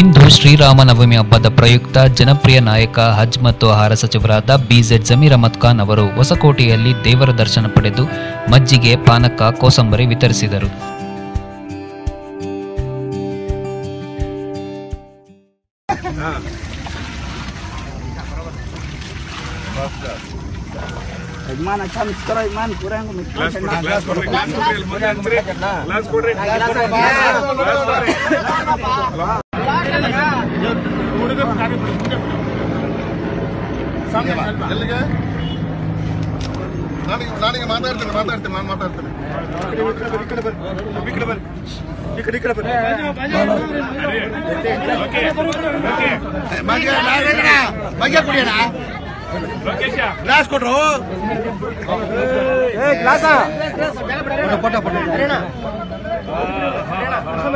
ಇಂದು ಶ್ರೀರಾಮನವಮಿ ಹಬ್ಬದ ಪ್ರಯುಕ್ತ ಜನಪ್ರಿಯ ನಾಯಕ ಹಜ್ ಮತ್ತು ಆಹಾರ ಸಚಿವರಾದ ಬಿಜೆಡ್ ಜಮೀರ್ ಅಹಮದ್ ಖಾನ್ ಅವರು ಹೊಸಕೋಟೆಯಲ್ಲಿ ದೇವರ ದರ್ಶನ ಪಡೆದು ಮಜ್ಜಿಗೆ ಪಾನಕ ಕೋಸಂಬರಿ ವಿತರಿಸಿದರು. ಹುಡುಗ ಎಲ್ಲಿಗೆ ನಾನೀಗ ನಾನೀಗ ಮಾತಾಡ್ತೇನೆ ಮಾತಾಡ್ತೇನೆ ನಾನು ಮಾತಾಡ್ತೇನೆ ಬಗ್ಗೆ ಕುಡಿಯೋಣ ಗ್ಲಾಸ್ ಕೊಟ್ರು ಗ್ಲಾಸ ಪಟ್ಟ ಪಟ್ಟ